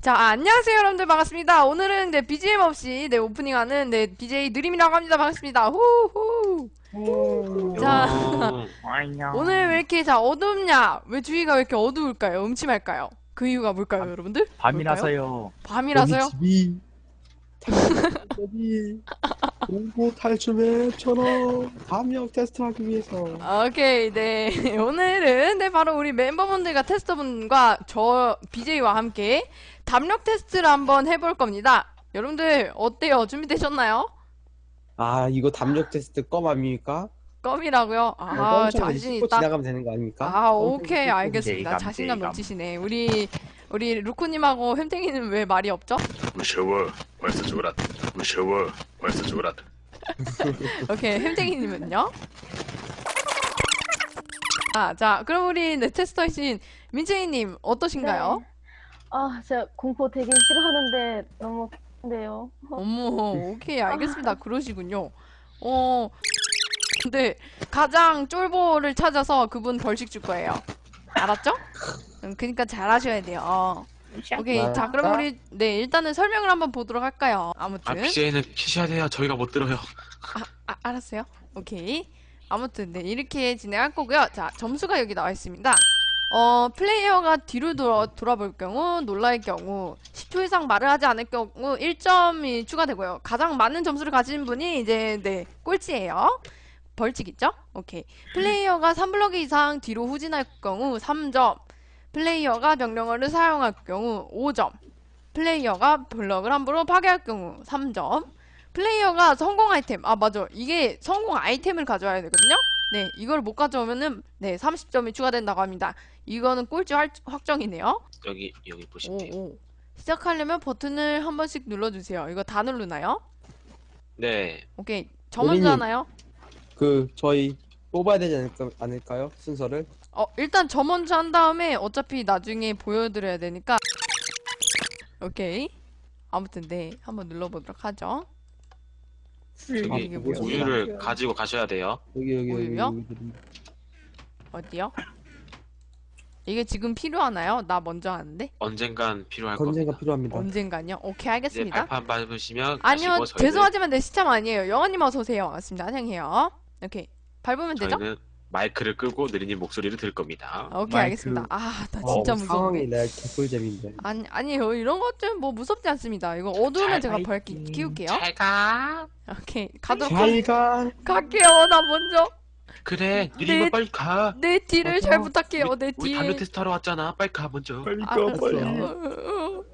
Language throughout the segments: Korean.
자, 안녕하세요, 여러분들. 반갑습니다. 오늘은 네, BGM 없이 네, 오프닝하는 네, BJ 느림이라고 합니다. 반갑습니다. 후후. 자, 오늘 왜 이렇게 자, 어둡냐? 왜 주위가 왜 이렇게 어두울까요? 음침할까요? 그 이유가 뭘까요, 여러분들? 밤이라서요. 밤이라서요? 여기 집이 여기 공포 탈춤의 천원 감역 테스트하기 위해서 오케이, 네. 오늘은 네, 바로 우리 멤버분들과 테스터분과 저 BJ와 함께 담력 테스트를 한번 해볼 겁니다. 여러분들, 어때요? 준비되셨나요? 아 이거 담력 테스트 껌 아닙니까? 껌이라고요? 아, 껌처럼 자신 씹고 있다. 지나가면 되는 거 아닙니까? 아, 껌 오케이, 알겠습니다. 제이감, 자신감 제이감. 넘치시네. 우리, 우리 루쿠님하고 햄탱이는 왜 말이 없죠? 무서워 벌써 죽어라 무서워 벌써 죽어라 오케이, 햄탱이님은요? 아, 자, 그럼 우리 네, 테스터이신 민채이님 어떠신가요? 네. 아, 제가 공포 되게 싫어하는데 너무 근데요. 어머, 오케이, 알겠습니다. 그러시군요. 어, 근데 가장 쫄보를 찾아서 그분 벌칙 줄 거예요. 알았죠? 음, 그니까 잘하셔야 돼요. 어. 오케이, 자, 그럼 우리, 네, 일단은 설명을 한번 보도록 할까요? 아 아무튼. BJ는 키셔야 돼요 저희가 못 들어요 아, 알았어요. 오케이. 아무튼 네 이렇게 진행할 거고요. 자 점수가 여기 나와 있습니다. 어 플레이어가 뒤로 돌아, 돌아볼 경우 놀랄 경우 10초 이상 말을 하지 않을 경우 1점이 추가되고요. 가장 많은 점수를 가진 분이 이제 네 꼴찌예요. 벌칙 있죠? 오케이. 플레이어가 3블럭 이상 뒤로 후진할 경우 3점. 플레이어가 명령어를 사용할 경우 5점. 플레이어가 블럭을 함부로 파괴할 경우 3점. 플레이어가 성공 아이템. 아, 맞아. 이게 성공 아이템을 가져와야 되거든요? 네, 이걸 못 가져오면은, 네, 30점이 추가된다고 합니다. 이거는 꼴찌 활- 확정이네요. 여기 여기 오, 보시면 돼요 오. 시작하려면 버튼을 한 번씩 눌러주세요. 이거 다 누르나요? 네 오케이. 저 고객님. 먼저 하나요? 그 저희 뽑아야 되지 않을까, 않을까요? 순서를 어, 일단 저 먼저 한 다음에 어차피 나중에 보여드려야 되니까. 오케이. 아무튼, 네. 한번 눌러보도록 하죠. 저기 아, 이게 뭐야? 우유를 가지고 가셔야 돼요 여기 여기 여기 우유요? 여기, 여기. 어디요? 이게 지금 필요하나요? 나 먼저 하는데? 언젠간 필요할 건재가 겁니다 필요합니다 언젠간요? 오케이, 이제 알겠습니다. 발판 밟으시면 아니요, 가시고 저희는, 죄송하지만 내 시참 아니에요. 영아님 어서 오세요. 반갑습니다. 환영해요. 오케이. 밟으면 되죠? 저희는 마이크를 끄고 느리님 목소리를 들을 겁니다 아, 오케이, 마이크. 알겠습니다. 아, 나 어, 진짜 상황이 무서운데. 내가 개꿀잼인데 아니, 아니요. 이런 것좀 뭐 무섭지 않습니다. 이거 어두우면 제가 벌기 키울게요. 잘 가 오케이. 가도록 하... 잘가 갈게요. 나 먼저. 그래 느리면 네. 빨리 가 내 뒤를 잘 부탁해요. 내 우리 뒤에. 담요 테스트 하러 왔잖아 빨리 가 먼저 빨리 아, 알았어요.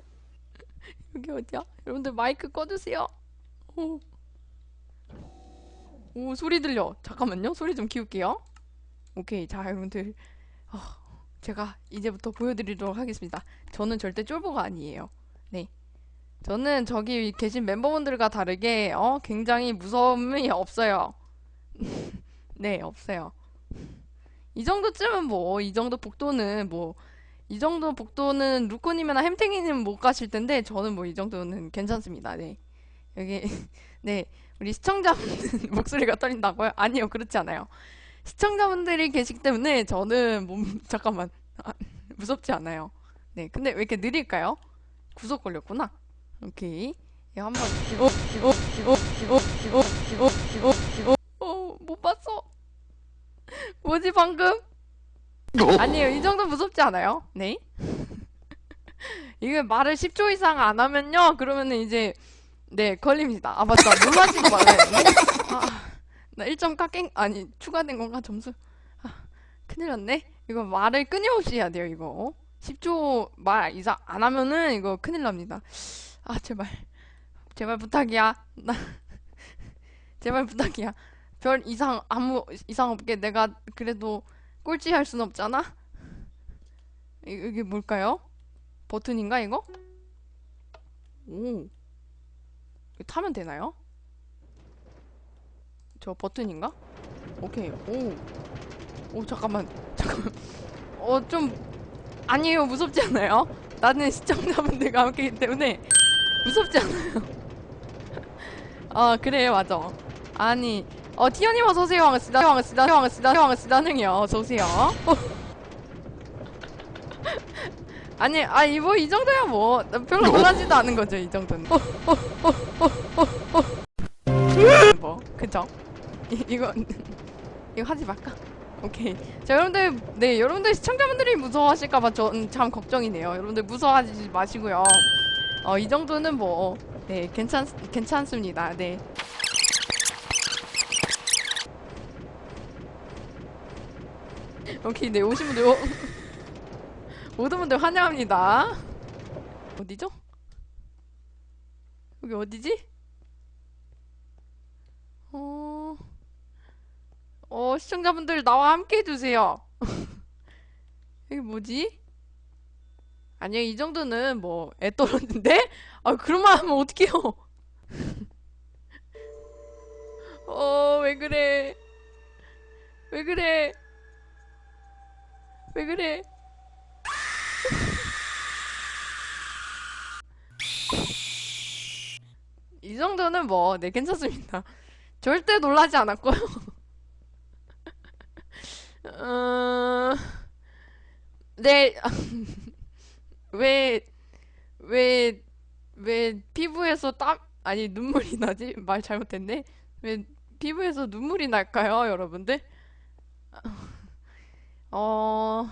여기 어디야? 여러분들 마이크 꺼주세요. 오. 오, 소리 들려. 잠깐만요. 소리 좀 키울게요. 오케이. 자, 여러분들. 어, 제가 이제부터 보여드리도록 하겠습니다. 저는 절대 쫄보가 아니에요. 네. 저는 저기 계신 멤버분들과 다르게, 어, 굉장히 무서움이 없어요. 네, 없어요. 이 정도쯤은 뭐, 이 정도 복도는 뭐, 이 정도 복도는 루코님이나 햄탱이님 못 가실 텐데 저는 뭐 이 정도는 괜찮습니다. 네. 여기 네 우리 시청자분들 목소리가 떨린다고요? 아니요 그렇지 않아요. 시청자분들이 계시기 때문에 저는 몸 잠깐만 아, 무섭지 않아요. 네 근데 왜 이렇게 느릴까요? 구속 걸렸구나. 오케이 이거 한번 어못 봤어. 뭐지 방금? 아니에요. 이 정도 무섭지 않아요? 네. 이게 말을 10초 이상 안 하면요. 그러면은 이제 네, 걸립니다. 아, 맞다. 물 마시고 말아야 돼. 아, 나 1점 깎인 아니, 추가된 건가 점수? 아, 큰일 났네. 이거 말을 끊임없이 해야 돼요, 이거. 10초 말 이상 안 하면은 이거 큰일 납니다. 아, 제발. 제발 부탁이야. 나 제발 부탁이야. 별 이상 아무 이상 없게 내가 그래도 꼴찌 할 순 없잖아? 이- 이게 뭘까요? 버튼인가 이거? 오 타면 되나요? 저 버튼인가? 오케이 오. 오 잠깐만 잠깐만 어 좀 아니에요 무섭지 않아요? 나는 시청자분들과 함께이기 때문에 무섭지 않아요 아 그래 맞아 아니 어 티어님 어서오세요 반갑습니다 반갑습니다 반갑습니다 반갑습니다 능이요 어서오세요 아니, 아니, 뭐, 이 정도야, 뭐. 별로 놀라지도 않은 거죠, 이 정도는. 어, 어, 어, 어, 어, 어. 뭐, 그죠? 이, 이거, 이거 하지 말까? 오케이. 자, 여러분들, 네, 여러분들 시청자분들이 무서워하실까봐 전참 걱정이네요. 여러분들 무서워하지 마시고요. 어, 이 정도는 뭐, 네, 괜찮, 괜찮습니다. 네. 오케이, 네, 오신 분들, 오, 모든 분들 환영합니다. 어디죠? 여기 어디지? 어, 어, 시청자분들 나와 함께 해주세요. 여기 뭐지? 아니요, 이 정도는 뭐, 애 떨었는데? 아, 그런 말 하면 어떡해요? 어, 왜 그래? 왜 그래? 왜 그래? 이 정도는 뭐, 네, 괜찮습니다. 절대 놀라지 않았고요. 어... 네, 왜, 왜, 왜 피부에서 땀, 아니, 눈물이 나지? 말 잘못했네? 왜 피부에서 눈물이 날까요, 여러분들? 어,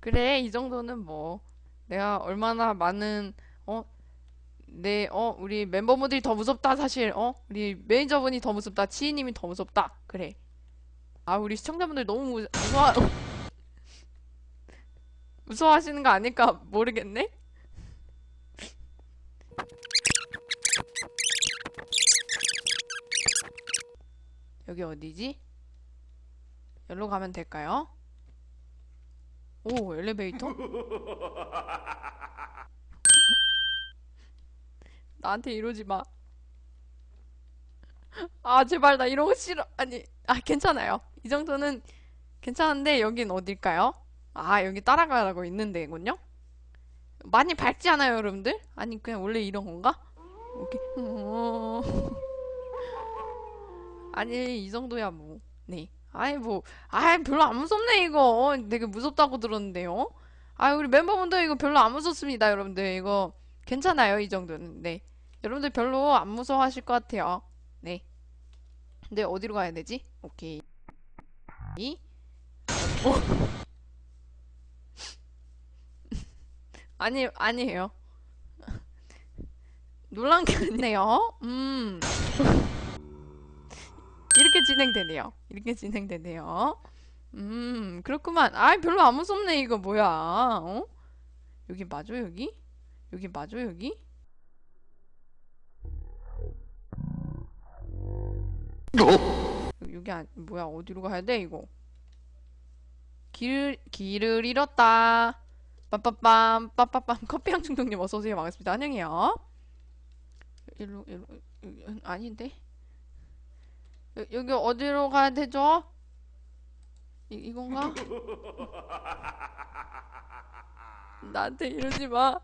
그래, 이 정도는 뭐, 내가 얼마나 많은, 어, 네, 어, 우리 멤버분들이 더 무섭다, 사실, 어? 우리 매니저분이 더 무섭다, 치이님이 더 무섭다, 그래. 아, 우리 시청자분들 너무 무, 무서워, 무서워하시는 거 아닐까 모르겠네? 여기 어디지? 여기로 가면 될까요? 오, 엘리베이터? 나한테 이러지 마. 아, 제발 나 이런 거 싫어. 아니, 아, 괜찮아요. 이 정도는 괜찮은데 여긴 어딜까요? 아, 여기 따라가라고 있는데, 이군요? 많이 밝지 않아요, 여러분들? 아니, 그냥 원래 이런 건가? 오케이. 어... 아니, 이 정도야, 뭐. 네. 아이, 뭐. 아이, 별로 안 무섭네, 이거. 되게 무섭다고 들었는데요? 아, 우리 멤버분들 이거 별로 안 무섭습니다, 여러분들. 이거 괜찮아요, 이 정도는. 네. 여러분들 별로 안 무서워하실 것 같아요. 네. 근데 어디로 가야 되지? 오케이. 이? 아니, 아니에요. 놀란 게 아니네요. 음. 이렇게 진행되네요. 이렇게 진행되네요. 음, 그렇구만. 아이, 별로 안 무섭네, 이거 뭐야. 어? 여기 맞아, 여기? 여기 맞아, 여기? 여기 안, 뭐야, 어디로 가야 돼, 이거? 길, 길을 잃었다. 빰빰빰, 빰빰빰. 커피향 중독님 어서오세요. 반갑습니다. 환영해요. 일로, 일로, 여기, 아닌데? 여, 여기 어디로 가야 되죠? 이, 이건가? 나한테 이러지 마.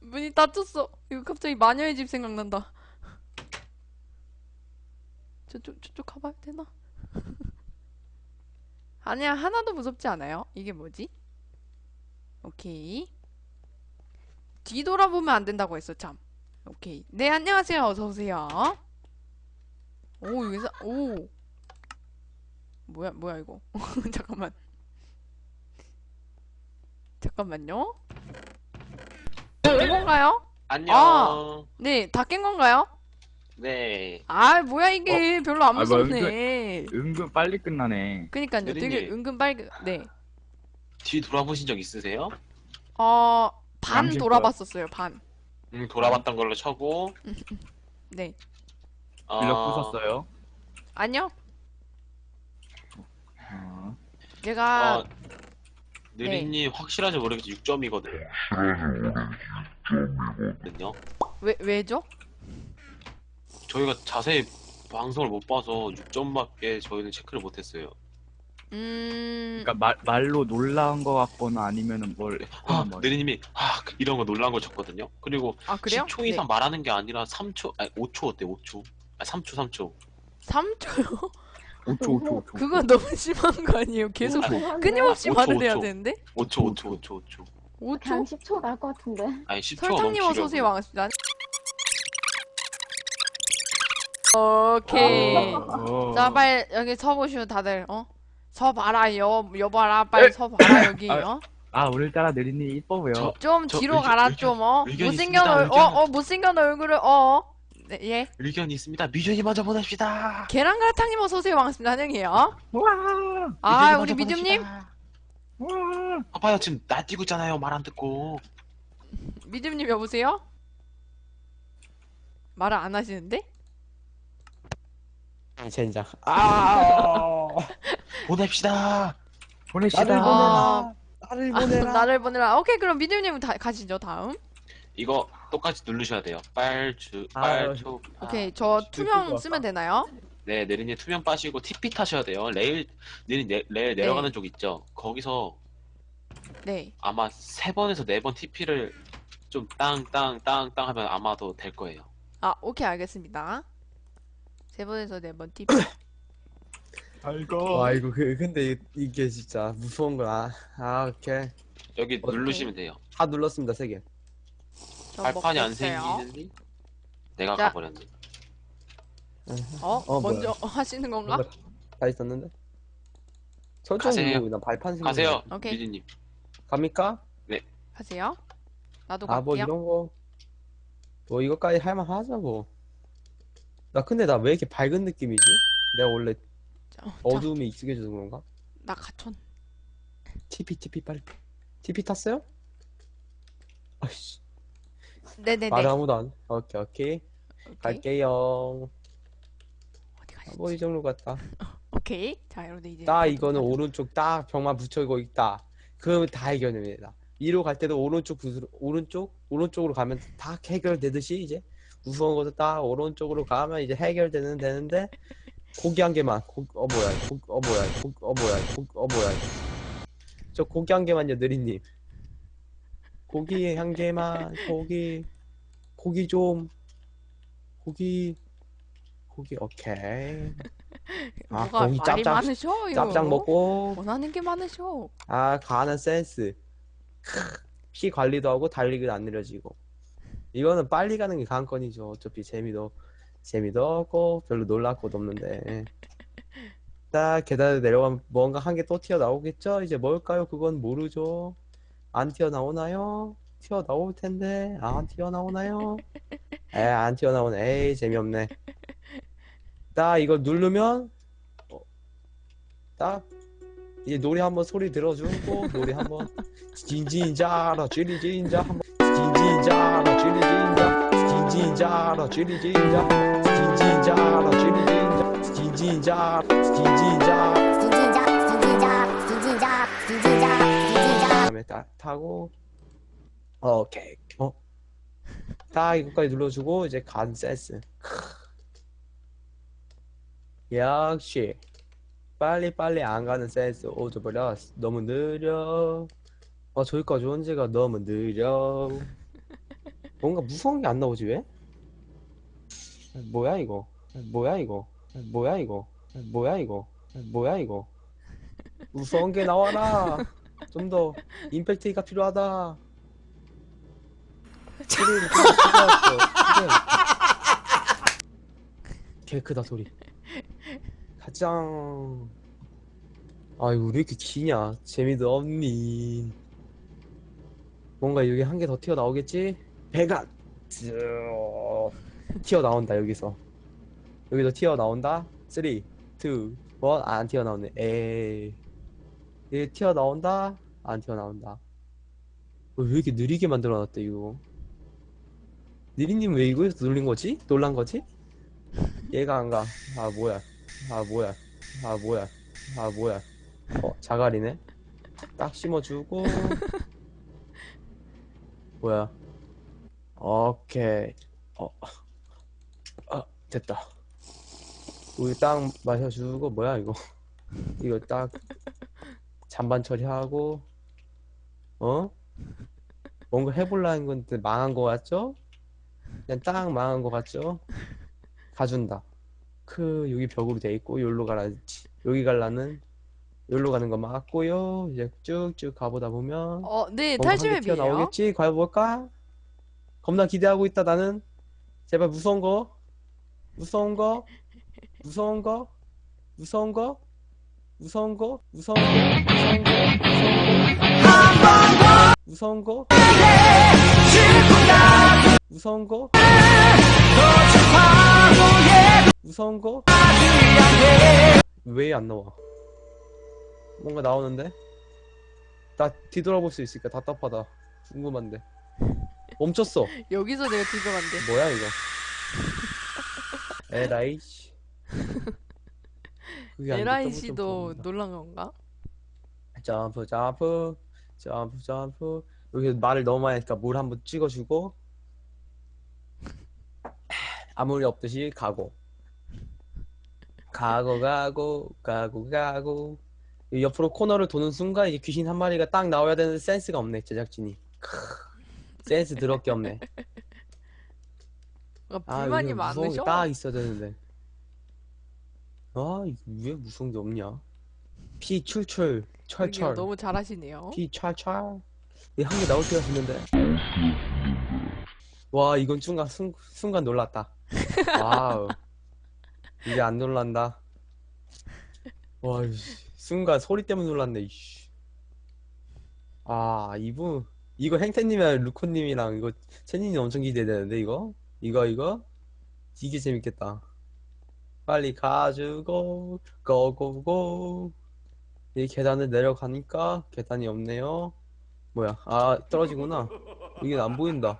문이 닫혔어. 이거 갑자기 마녀의 집 생각난다. 저쪽, 저쪽 가봐야 되나? 아니야, 하나도 무섭지 않아요. 이게 뭐지? 오케이. 뒤돌아보면 안 된다고 했어, 참. 오케이. 네, 안녕하세요. 어서 오세요. 오, 여기서, 오. 뭐야, 뭐야, 이거. 잠깐만. 잠깐만요. 깬 건가요? 안녕. 아. 네, 다 깬 건가요? 네. 아, 뭐야, 이게. 별로 안 아, 뭐 무섭네. 은근 빨리 끝나네. 그니까요. 되게 느리님. 은근 빨개. 네. 뒤 돌아보신 적 있으세요? 어, 반 양심껏. 돌아봤었어요, 반. 음, 돌아봤던 걸로 쳐고. 네. 어, 빌려 부쉈어요. 아니요. 어. 제가, 어, 느리님 확실한지 모르겠지 6점이거든요. 왜, 왜죠? 저희가 자세히 방송을 못 봐서 6점밖에 저희는 체크를 못 했어요. 음, 그러니까 말, 말로 놀라운 거 같거나 아니면은 뭘 아, 했거나 뭐. 느리님이 아 이런 거 놀란 걸 쳤거든요. 그리고 아, 그래요? 10초 이상 말하는 게 아니라 3초, 아니 5초 어때? 5초? 아 3초, 3초. 3초요? 5초 5초 5초 그거 너무 심한 거 아니에요? 계속 끊임없이 오 초, 말을 오 해야 초. 되는데? 5초 5초 5초 5초 그냥 5초? 10초 날 것 같은데. 아니 10초 설탕님 어서 오세요 넘치려고 반갑습니다. 오케이. 어. 자 빨리 여기 서보시오 다들 어? 서봐라 여 여봐라 빨리 서봐라 여기 어? 아 오늘따라 느린이 이뻐 보여. 저- 좀 저 뒤로 의견- 가라 의견- 좀 어? 의견 못생긴 있습니다, 얼 의견. 어어 못생긴 얼굴을 어? 네, 예. 의견이 있습니다 미준이 먼저 보냅시다 계란가루탕님 어서 오세요 반갑습니다 환영해요. 와. 아 우리 미디움님 보냅시다. 와. 봐봐요 지금 날뛰고 있잖아요 말 안 듣고 미디움님 여보세요? 말을 안 하시는데? 젠장 아 보냅시다 보내시다. 나를 아. 보내라 나를 아, 보내라 나를 보내라. 오케이 그럼 미디움님 다 가시죠 다음. 이거 똑같이 누르셔야 돼요 빨주 아, 빨초 오케이 저 투명 그거 쓰면 되나요? 네 내린이 투명 빠시고 TP 타셔야 돼요 레일 내린 내, 레일 내려가는 쪽 있죠 거기서 네. 아마 세 번에서 네 번 TP를 좀 땅 땅 땅 땅 하면 아마도 될 거예요 아 오케이 알겠습니다. 세 번에서 네 번 팁. 아이고. 와 이거 그, 근데 이- 이게 진짜 무서운 거야 아 오케이 여기 오케이. 누르시면 돼요 다 눌렀습니다 세 개 저 발판이 안. 생기는데 내가 자. 가버렸네 어? 어, 먼저 하시는 건가? 다 있었는데 가세요. 나 발판 생긴 가세요 거. 오케이. 미진님 갑니까? 하세요. 나도 아 뭐 갈게요. 이런 거 뭐 이거까지 할만 하자고 나 근데 나 왜 이렇게 밝은 느낌이지? 내가 원래 자, 자, 어두움에 익숙해져서 그런가? 나 가촌. TP TP 빨리 TP 탔어요? 아이씨 네네네. 말 아무도 안 오케이 오케이 오케이. 갈게요 어디 아, 가시지? 뭐 이 정도 같다 오케이. 자 여러분들 이제 딱 이거는 가죠. 오른쪽 딱 벽만 붙여고 있다 그러면 다 해결됩니다 위로 갈 때도 오른쪽 붓으로 오른쪽 오른쪽으로 가면 다 해결되듯이 이제 무서운 것도 딱 오른쪽으로 가면 이제 해결되는 되는데 고기 한 개만 고, 어 뭐야 고, 어 뭐야 고, 어 뭐야 고, 어 뭐야. 저 고기 한 개만요 느리님. 고기 한 개만 고기 고기 좀 고기 고기 오케이. 아, 뭐가 고기 말이 짭짭- 많으셔. 짭짭 먹고. 원하는 게 많으셔. 아 가는 센스. 크, 피 관리도 하고 달리기도 안 느려지고 이거는 빨리 가는 게 관건이죠. 어차피 재미도 재미도 없고 별로 놀랄 것도 없는데. 딱 계단에 내려가면 뭔가 한 개 또 튀어나오겠죠? 이제 뭘까요? 그건 모르죠. 안 튀어나오나요? 튀어나올 텐데. 안 튀어나오나요? 에안 튀어나오네. 에이 재미없네. 딱 이거 누르면 어, 딱 이제 노래 한번 소리 들어주고 노래 한번 진진자라 쥐리진자 한번 쥐리진자 진진자라 쥐리진자 진진자라 쥐리진자 진진자 진진자 진진작 진진작 진진작 진진작 다음에 딱 타고. 오케이. 어 딱 이거까지 눌러주고 이제 간 센스. 역시 빨리빨리 안 가는 센스 오져버려 너무 느려. 아 저기까지 언제가 너무 느려. 뭔가 무서운 게 안 나오지 왜? 뭐야 이거? 뭐야 이거? 뭐야 이거? 뭐야 이거? 뭐야 이거? 무서운 게 나와라. 좀 더 임팩트가 필요하다. 소리를 좀 크게 할게요. 개 크다 소리. 가장. 아이고 왜 이렇게 기냐? 재미도 없니? 뭔가 여기 한 개 더 튀어나오겠지? 배가 쭉 튀어나온다 여기서 여기서 튀어나온다 3 2 1안 튀어나오네 에이 얘 튀어나온다 안 튀어나온다 어, 왜 이렇게 느리게 만들어놨대 이거 니리님 왜 이거에서 놀린 거지? 놀란 거지? 얘가 안 가. 아 뭐야? 아 뭐야? 아 뭐야? 아 뭐야? 어 자갈이네. 딱 심어주고 뭐야? 오케이. 어, 아 됐다. 우유 딱 마셔주고 뭐야 이거? 이거 딱 잔반 처리하고 어? 뭔가 해볼라는 건데 망한 거 같죠? 그냥 딱 망한 거 같죠? 가준다. 크 여기 벽으로 돼 있고 여기로 가라 여기 갈라는 여기로 가는 거 맞고요 이제 쭉쭉 가보다 보면 어, 네, 뭔가 탈출 한개 맵이에요. 튀어나오겠지 과연 뭘까 겁나 기대하고 있다 나는 제발 무서운 거 무서운 거? 무서운 거? 무서운 거? 무서운 거? 무서운 거? 무서운 거? 무서운 거? 무서운 거? 무서운 거? 왜 안 나와? 뭔가 나오는데? 나 뒤돌아볼 수 있을까? 답답하다. 궁금한데. 멈췄어. 여기서 내가 뒤져간대. 뭐야 이거 에라이 씨. 그게 안 에라이 됐다고 좀 씨도 부럽다. 놀란 건가? 점프 점프 점프 점프. 여기 말을 너무 많이 하니까 물 한번 찍어주고. 아무 리 없듯이 가고. 가고 가고 가고 가고. 이 옆으로 코너를 도는 순간 이제 귀신 한 마리가 딱 나와야 되는데 센스가 없네 제작진이. 크, 센스 더럽게 없네 뭔가 아 불만이 여기 무서운 게 많으셔? 딱 있어야 되는데. 아 왜 무서운 게 없냐? 피 출출 그러게요, 철철. 너무 잘하시네요. 피 찰찰 이 한 개 나올 때가 있는데. 와 이건 순간 순, 순간 놀랐다. 와우. 이제 안 놀란다. 와 이씨, 순간 소리 때문에 놀랐네 이씨. 아 이분 이거 행태님이랑 루코님이랑 이거 채님이 엄청 기대되는데 이거 이거 이거 이게 재밌겠다 빨리 가지고 고고고 이 계단을 내려가니까 계단이 없네요. 뭐야? 아, 떨어지구나. 여긴 안 보인다.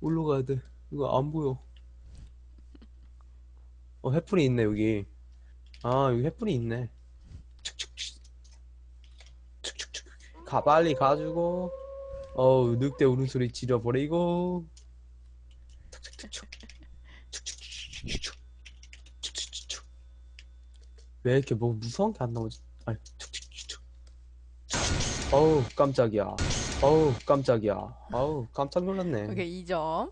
올라가야 돼. 이거 안 보여. 어, 횃불이 있네, 여기. 아, 여기 횃불이 있네. 축축축. 축축축. 가, 빨리 가지고. 어우, 늑대 울음소리 지려버리고. 툭툭툭툭. 축축축축축. 축축축축. 왜 이렇게 뭐 무서운 게 안 나오지? 아니, 툭툭툭툭. 툭툭툭. 어우, 깜짝이야. 어우, 깜짝이야. 어우, 깜짝 놀랐네. 오케이, 2점.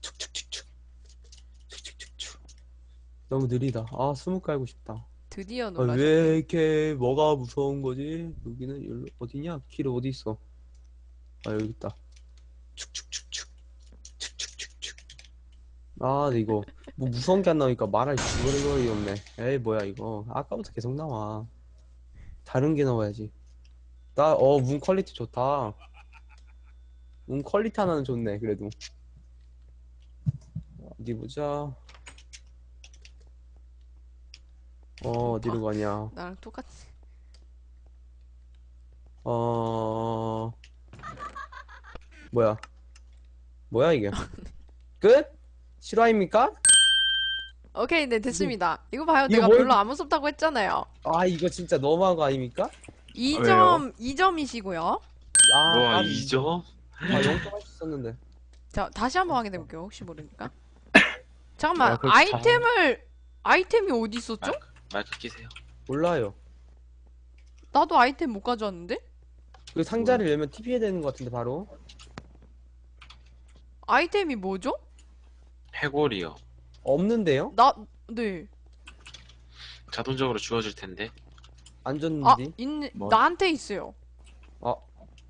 툭툭툭툭. 툭툭툭툭. 너무 느리다. 아, 스무 깔고 싶다. 드디어 아, 놀라셨네. 왜 이렇게 뭐가 무서운 거지? 여기는 여기로 어디냐? 길 어디 있어? 아, 여기 있다. 축축축축. 축축축축. 아, 근데 이거 뭐 무서운 게 안 나오니까 말할 지거리거리 없네. 에이, 뭐야 이거. 아까부터 계속 나와. 다른 게 나와야지. 나, 어, 문 퀄리티 좋다. 문 퀄리티 하나는 좋네, 그래도. 어디 보자. 어, 어디로 가냐. 나랑 똑같이. 어, 뭐야? 뭐야, 이게? 끝? 실화입니까? 오케이, 네, 됐습니다. 이거 봐요. 이거 내가 뭘- 별로 안 무섭다고 했잖아요. 아, 이거 진짜 너무한 거 아닙니까? 2점, 2점이시고요. 아, 와, 깜- 2점? 아, 0점 할수 있었는데. 자, 다시 한번 확인해 볼게요. 혹시 모르니까. 잠깐만, 야, 그렇게 아이템을, 아이템이 어디 있었죠? 마이크, 마이크 끼세요. 몰라요. 나도 아이템 못 가져왔는데? 그 상자를 열면 TP 해야 되는 것 같은데, 바로. 아이템이 뭐죠? 해골이요. 없는데요? 나, 네. 자동적으로 주어질 텐데. 안 아, 줬는지. 있네. 뭐? 나한테 있어요.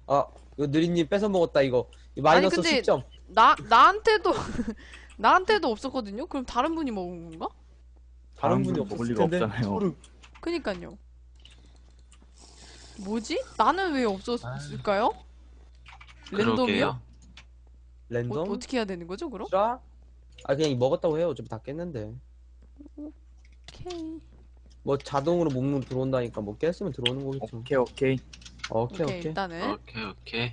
아, 이거 느리님 뺏어 먹었다, 이거. 이 마이너스 근데- 10점. 나, 나한테도, 나한테도 없었거든요? 그럼 다른 분이 먹은 건가? 다른 분이 먹을 리가 텐데. 없잖아요. 소름. 그니까요. 뭐지? 나는 왜 없었을까요? 랜덤이요? 그러게요. 어, 랜덤? 어떻게 해야 되는 거죠, 그럼? 실화? 아, 그냥 먹었다고 해요. 어차피 다 깼는데. 오케이. 뭐 자동으로 몸으로 들어온다니까 뭐 깼으면 들어오는 거겠죠. 오케이, 오케이. 오케이, 오케이, 오케이. 일단은. 오케이, 오케이.